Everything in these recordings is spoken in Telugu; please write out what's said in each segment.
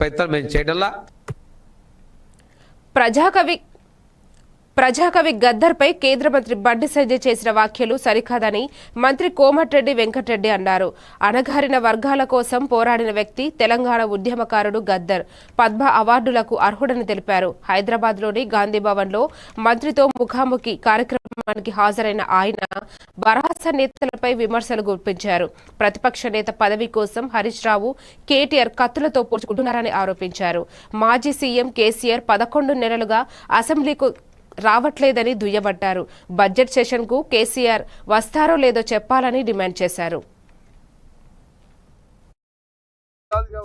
ప్రయత్నం మేము చేయడంలా ప్రజాకవి ప్రజాకవి గద్దర్పై కేంద్ర మంత్రి బండి సంజయ్ చేసిన వ్యాఖ్యలు సరికాదని మంత్రి కోమటిరెడ్డి వెంకటరెడ్డి అన్నారు. అణగారిన వర్గాల కోసం పోరాడిన వ్యక్తి తెలంగాణ ఉద్యమకారుడు గద్దర్. పద్మ అవార్డులకు అర్హుడని తెలిపారు. హైదరాబాద్లోని గాంధీభవన్లో మంత్రితో ముఖాముఖి కార్యక్రమం కార్యక్రమానికి హాజరైన ఆయన బరాస నేతలపై విమర్శలు గుర్పించారు ప్రతిపక్ష నేత పదవి కోసం హరీష్ రావు కేటీఆర్ కత్తులతో పోల్చుకుంటున్నారని ఆరోపించారు. మాజీ సీఎం కేసీఆర్ పదకొండు నెలలుగా అసెంబ్లీకు రావట్లేదని దుయ్యబట్టారు. బడ్జెట్ సెషన్కు కేసీఆర్ వస్తారో లేదో చెప్పాలని డిమాండ్ చేశారు.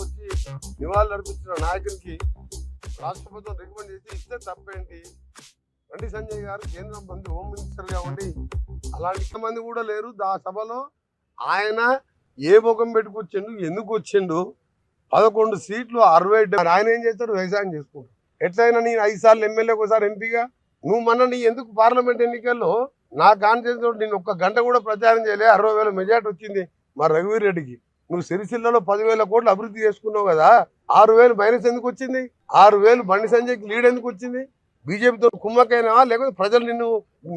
వచ్చి నివాళులు అర్పించిన నాయకునికి రాష్ట్ర ప్రభుత్వం రికమెండ్ చేసి ఇస్తే తప్పేంటి? బండి సంజయ్ గారు కేంద్ర మంత్రి హోమ్ మినిస్టర్ ఉండి అలాంటి మంది కూడా లేరు. ఆ సభలో ఆయన ఏ ముఖం పెట్టుకొచ్చిండు ఎందుకు వచ్చిండు? పదకొండు సీట్లు అరవై ఆయన ఏం చేస్తాడు వ్యవసాయం చేసుకుంటాడు ఎట్లయినా నేను ఐదు సార్లు ఎమ్మెల్యే ఒకసారి ఎంపీగా. నువ్వు మొన్న నీ ఎందుకు పార్లమెంట్ ఎన్నికల్లో నా కాన్ఫిడెన్స్ నేను ఒక్క గంట కూడా ప్రచారం చేయలే అరవై వేల మెజార్టీ వచ్చింది మా రఘువీర్ రెడ్డికి నువ్వు సిరిసిల్లలో పదివేల కోట్లు అభివృద్ధి చేసుకున్నావు కదా ఆరు వేలు మైనస్ ఎందుకు వచ్చింది? ఆరు వేలు బండి సంజయ్కి లీడ్ ఎందుకు వచ్చింది? బీజేపీతో కుమ్మకైనా లేకపోతే ప్రజలు నిన్ను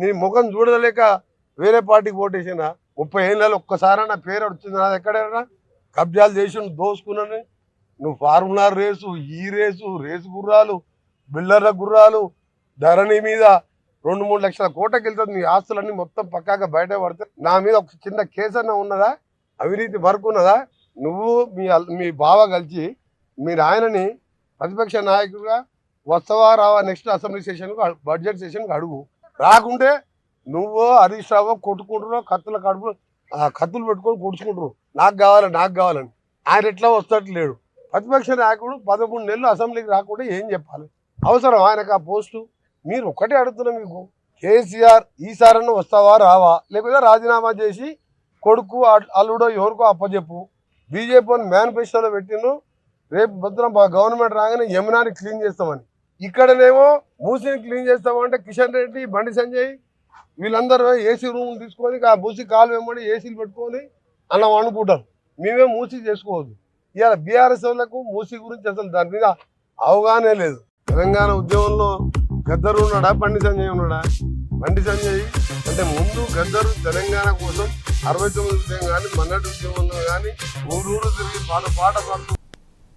నీ ముఖం చూడలేక వేరే పార్టీకి ఓటేసినా ముప్పై ఏళ్ళలో ఒక్కసారి నా పేరు వచ్చింది నాది ఎక్కడైనా? కబ్జాలు చేసి దోసుకున్నాను నువ్వు ఫార్ములర్ రేసు ఈ రేసు రేసు గుర్రాలు బిల్లర్ల గుర్రాలు ధరణి మీద రెండు మూడు లక్షల కోటకి వెళ్తుంది నీ ఆస్తులన్నీ మొత్తం పక్కాగా బయట పడితే నా మీద ఒక చిన్న కేసు అన్న ఉన్నదా? అవినీతి వరకు ఉన్నదా? నువ్వు మీ మీ బావ కలిసి మీ ఆయనని ప్రతిపక్ష నాయకుడిగా వస్తావా రావా నెక్స్ట్ అసెంబ్లీ సెషన్కు బడ్జెట్ సెషన్కి అడుగు. రాకుంటే నువ్వు హరీష్ రావు కొట్టుకుంటున్నావు కత్తుల కడుపు ఆ కత్తులు పెట్టుకొని కొడుచుకుంటారు నాకు కావాలని నాకు కావాలని. ఆయన ఎట్లా వస్తట్టు లేడు. ప్రతిపక్ష నాయకుడు పదమూడు నెలలు అసెంబ్లీకి రాకుండా ఏం చెప్పాలి? అవసరం ఆయనకు ఆ పోస్టు. మీరు ఒక్కటే అడుగుతున్నా మీకు. కేసీఆర్ ఈసారన్నా వస్తావా రావా? లేకపోతే రాజీనామా చేసి కొడుకు అల్- అల్లుడో ఎవరికో అప్పచెప్పు బీజేపీ మేనిఫెస్టోలో పెట్టిను రేపు భద్రం గవర్నమెంట్ రాగానే యమునాని క్లీన్ చేస్తామని. ఇక్కడనేమో మూసిని క్లీన్ చేస్తామంటే కిషన్ రెడ్డి బండి సంజయ్ వీళ్ళందరూ ఏసీ రూమ్ తీసుకొని ఆ మూసి కాలు వెంబడి ఏసీలు పెట్టుకొని అన్నం అనుకుంటారు మేమే మూసి చేసుకోవద్దు. ఇవాళ బీఆర్ఎస్ వాళ్ళకు మూసి గురించి అసలు దాని మీద అవగాహనే లేదు. తెలంగాణ ఉద్యమంలో గద్దరు ఉన్నాడా? బండి సంజయ్ ఉన్నాడా? బండి సంజయ్ అంటే ముందు గద్దరు తెలంగాణ కోసం అరవై తొమ్మిది ఉద్యమం కానీ మన్నటి ఉద్యమంలో కానీ ఊరూరు తిరిగి పాట పాట పాడుతూ